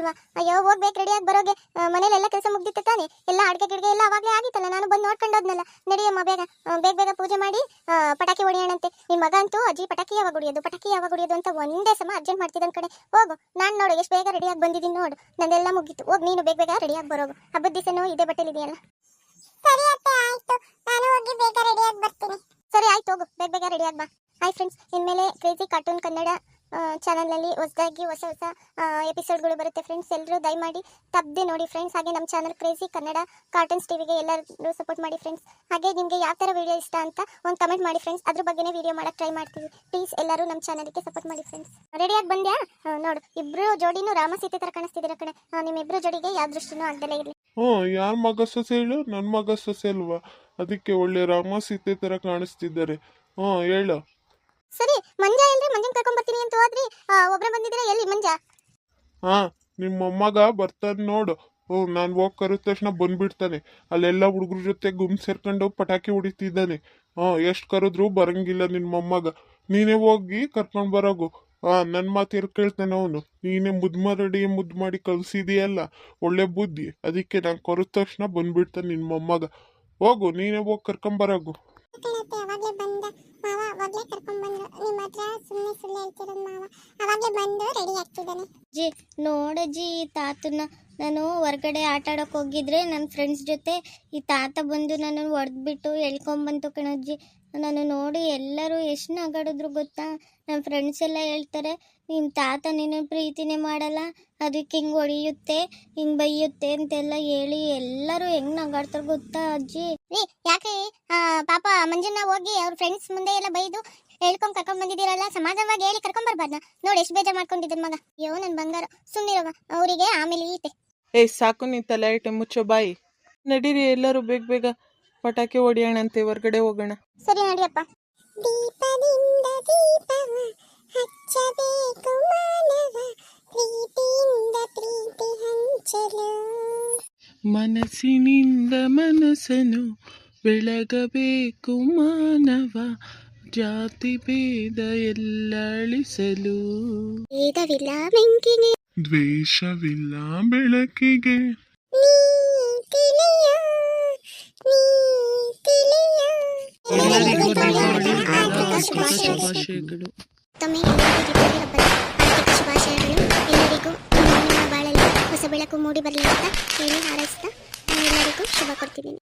ಹೋಗಿಲ್ವಾ ಅಯ್ಯೋ ಹೋಗ್ಬೇಕು ರೆಡಿಯಾಗಿ ಬರೋಗೆ ಮನೇಲಿ ಕೆಲಸ ಮುಗ್ದಿತ್ತು ತಾನೆ? ಎಲ್ಲ ಅಡ್ಗೆ ಗಿಡ್ಗೆ ಎಲ್ಲ ಅವಾಗಲೇ ಆಗಿತ್ತಲ್ಲ ನಾನು ಬಂದು ನೋಡ್ಕೊಂಡೋದ್ನಲ್ಲ ನಡಿಯಮ್ಮ ಬೇಗ ಬೇಗ ಬೇಗ ಪೂಜೆ ಮಾಡಿ ಪಟಾಕಿ ಹೊಡಿಯೋಣಂತೆ. ನಿಮ್ಮ ಮಗ ಅಂತೂ ಅಜ್ಜಿ ಪಟಾಕಿ ಯಾವಾಗ ಹೊಡಿಯೋದು ಪಟಾಕಿ ಯಾವಾಗ ಹೊಡಿಯೋದು ಅಂತ ಒಂದೇ ಸಮ ಅರ್ಜೆಂಟ್ ಮಾಡ್ತಿದ್ದ ಕಡೆ ಹೋಗು ನಾನು ನೋಡು ಎಷ್ಟು ಬೇಗ ರೆಡಿಯಾಗಿ ಬಂದಿದ್ದೀನಿ ನೋಡು. ನಂದೆಲ್ಲ ಮುಗೀತು. ಹೋಗಿ ನೀನು ಬೇಗ ಬೇಗ ರೆಡಿಯಾಗಿ ಬರೋಗು. ಹಬ್ಬದ ದಿವಸನೂ ಇದೇ ಬಟ್ಟೆಲಿ ಇದೆಯಲ್ಲ? ಸರಿ ಅತ್ತೆ ಆಯ್ತು. ನಾನು ಹೋಗಿ ಬೇಗ ರೆಡಿಯಾಗಿ ಬರ್ತೀನಿ. ಸರಿ ಆಯ್ತು ಹೋಗು. ಬೇಗ ಬೇಗ ರೆಡಿಯಾಗಿ ಬಾ. ಹಾಯ್ ಫ್ರೆಂಡ್ಸ್ ಇನ್ಮೇಲೆ ಕ್ರೇಜಿ ಕಾರ್ಟೂನ್ ಕನ್ನಡ ಚಾನಲ್ನಲ್ಲಿ ಹೊಸದಾಗಿ ಹೊಸ ಹೊಸ ಎಪಿಸೋಡ್ಗಳು ಬರುತ್ತೆ ಫ್ರೆಂಡ್ಸ್ ಎಲ್ಲರೂ ದಯಮಾಡಿ ತಪ್ಪದೆ ನೋಡಿ ಫ್ರೆಂಡ್ಸ್ ಹಾಗೆ ನಮ್ಮ ಚಾನಲ್ ಕ್ರೇಜಿ ಕನ್ನಡ ಕಾರ್ಟೂನ್ಸ್ ಟಿವಿಗೆ ಎಲ್ಲರೂ ಸಪೋರ್ಟ್ ಮಾಡಿ ಫ್ರೆಂಡ್ಸ್ ಹಾಗೆ ನಿಮಗೆ ಯಾವ ಥರ ವಿಡಿಯೋ ಇಷ್ಟ ಅಂತ ಒಂದು ಕಮೆಂಟ್ ಮಾಡಿ ಫ್ರೆಂಡ್ಸ್ ಅದ್ರ ಬಗ್ಗೆನೇ ವಿಡಿಯೋ ಮಾಡಕ್ಕೆ ಟ್ರೈ ಮಾಡ್ತೀವಿ. ಪ್ಲೀಸ್ ಎಲ್ಲರೂ ನಮ್ಮ ಚಾನಲ್ಗೆ ಸಪೋರ್ಟ್ ಮಾಡಿ ಫ್ರೆಂಡ್ಸ್ ರೆಡಿಯಾಗಿ ಬಂದ್ಯಾ? ನೋಡು. ಇಬ್ರು ಜೋಡಿನೂ ರಾಮ ಸೀತೆ ಥರ ಕಾಣಿಸ್ತಿದ್ದೀರ ಕಣೆ. ನಿಮ್ಮ ನಿಮ್ಮಿಬ್ರು ಜೋಡಿಗೆ ಯಾವ ದೃಷ್ಟಿನೂ ಆಗ್ದಲೇ ಇರಲಿ. ಹ್ಞೂ, ಯಾರ ಮಗ ಸೊಸೆ ನನ್ನ ಮಗ ಸೊಸೆ ಅಲ್ವಾ? ಅದಕ್ಕೆ ಒಳ್ಳೆ ರಾಮ ಸೀತೆ ಥರ ಕಾಣಿಸ್ತಿದ್ದಾರೆ. ಹ್ಞೂ, ಹೇಳು. ಸರಿ ಮಂಜ ಇಲ್ರಿ ಮಂಜನ್ ಕರ್ಕೊಂಡ್ ಬರ್ತೀನಿ ಅಂತ ಹೋದ್ರಿ. ಒಬ್ರೇ ಬಂದಿದ್ದೀರಾ? ಎಲ್ಲಿ ಮಂಜ? ಹಾ ನಿಮ್ಮ ಮೊಮ್ಮಗ ಬರ್ತಾನೆ ನೋಡು. ಹ್ಞೂ ನಾನು ಹೋಗಿ ಕರೆದ ತಕ್ಷಣ ಬಂದ್ಬಿಡ್ತಾನೆ. ಅಲ್ಲೆಲ್ಲ ಹುಡುಗರ ಜೊತೆ ಗುಂಪ್ ಸೇರ್ಕೊಂಡು ಪಟಾಕಿ ಹೊಡಿತಿದ್ದಾನೆ. ಹಾಂ ಎಷ್ಟು ಕರೆದ್ರೂ ಬರಂಗಿಲ್ಲ ನಿನ್ನ ಮೊಮ್ಮಗ. ನೀನೇ ಹೋಗಿ ಕರ್ಕೊಂಡು ಬರೋಗು. ಹಾಂ ನನ್ನ ಮಾತು ಕೇಳ್ತಾನೆ ಅವನು. ನೀನೇ ಮುದ್ದು ಮರಡಿ ಮುದ್ದು ಮಾಡಿ ಕಲ್ಸಿದೀಯಲ್ಲ? ಒಳ್ಳೆ ಬುದ್ಧಿ. ಅದಕ್ಕೆ ನಾನು ಕರೆದ ತಕ್ಷಣ ಬಂದ್ಬಿಡ್ತಾನೆ ನಿನ್ನ ಮೊಮ್ಮಗ. ಹೋಗು ನೀನೇ ಹೋಗಿ ಕರ್ಕೊಂಬರೋಗು ಬಂದು ಜಿ ನೋಡಜ್ಜಿ ಈ ತಾತನ ನಾನು ಹೊರಗಡೆ ಆಟ ಆಡೋಕೆ ಹೋಗಿದ್ರೆ ನನ್ನ ಫ್ರೆಂಡ್ಸ್ ಜೊತೆ ಈ ತಾತ ಬಂದು ನನ್ನನ್ನು ಹೊಡೆದ್ಬಿಟ್ಟು ಎಳ್ಕೊಂಬಂತು ಕಣಜ್ಜಿ ನಾನು ನೋಡಿ ಎಲ್ಲರೂ ಎಷ್ಟು ನಗಾಡಿದ್ರು ಗೊತ್ತಾ? ನಮ್ಮ ಫ್ರೆಂಡ್ಸ್ ಎಲ್ಲ ಹೇಳ್ತಾರೆ ನಿಮ್ಮ ತಾತ ನೀನು ಪ್ರೀತಿನೇ ಮಾಡಲ್ಲ ಅದಕ್ಕೆ ಹಿಂಗೆ ಹೊಡೆಯುತ್ತೆ ಹಿಂಗೆ ಬೈಯುತ್ತೆ ಅಂತೆಲ್ಲ ಹೇಳಿ ಎಲ್ಲರೂ ಹೆಂಗೆ ನಗಾಡ್ತಾರೆ ಗೊತ್ತಾ ಅಜ್ಜಿ? ರೀ ಯಾಕೆ? ಆ, ಪಾಪ ಮಂಜುನಾ ಹೋಗಿ ಅವ್ರ ಫ್ರೆಂಡ್ಸ್ ಮುಂದೆ ಎಲ್ಲ ಬೈದು ಹೇಳ್ಕೊಂಡ್ ಕರ್ಕೊಂಡ್ ಬಂದಿದ್ದೀರಲ್ಲ ಸಮಾಜವಾಗಿ ಹೇಳಿ ಕರ್ಕೊಂಡ್ ಬರ್ಬಾರ್ದ? ನೋಡಿ ಎಷ್ಟು ಬೇಜಾರ್ ಮಾಡ್ಕೊಂಡಿದ್ದ ಮಗ. ಅಯ್ಯೋ ನನ್ ಬಂಗಾರ. ಸುಮ್ಮನಿರವ ಅವರಿಗೆ ಆಮೇಲೆ ಈತೆ. ಏ ಸಾಕು ನೀ ತಲೆ ಐಟೆ ಮುಚ್ಚೋ ಬಾಯಿ. ನಡೀರಿ ಎಲ್ಲರೂ ಬೇಗ ಬೇಗ ಪಟಾಕಿ ಹೊಡಿಯೋಣ ಅಂತ ಹೊರಗಡೆ ಹೋಗೋಣ. ಸರಿ ನಡಿಯಪ್ಪ. ದೀಪದಿಂದ ದೀಪವ ಹಚ್ಚಬೇಕು ಮಾನವ ಪ್ರೀತಿಯಿಂದ ಪ್ರೀತಿ ಹಂಚಲು. ಮನಸ್ಸಿನಿಂದ ಮನಸ್ಸನು ಬೆಳಗಬೇಕು ಮಾನವ ಜಾತಿ ಭೇದ ಎಲ್ಲ ಅಳಿಸಲು ಭೇದವಿಲ್ಲ ಬೆಂಕಿಗೆ. ದ್ವೇಷವಿಲ್ಲ ಬೆಳಕಿಗೆ. ಎಲ್ಲರಿಗೂ ದೀಪಾವಳಿ ಹಬ್ಬದ ಶುಭಾಶಯಗಳು. ಶುಭಾಶಯಗಳು. ಎಲ್ಲರಿಗೂ ದೀಪಾವಳಿ ಆರ್ಥಿಕ ಶುಭಾಶಯಗಳು. ಎಲ್ಲರಿಗೂ ನಿಮ್ಮ ಬಾಳಲ್ಲಿ ಹೊಸ ಬೆಳಕು ಮೂಡಿ ಬರಲಿ ಅಂತ ಹೇಳಿ ಹಾರೈಸ್ತಾ ಎಲ್ಲರಿಗೂ ಶುಭ ಕೊಡ್ತಿದ್ದೀನಿ.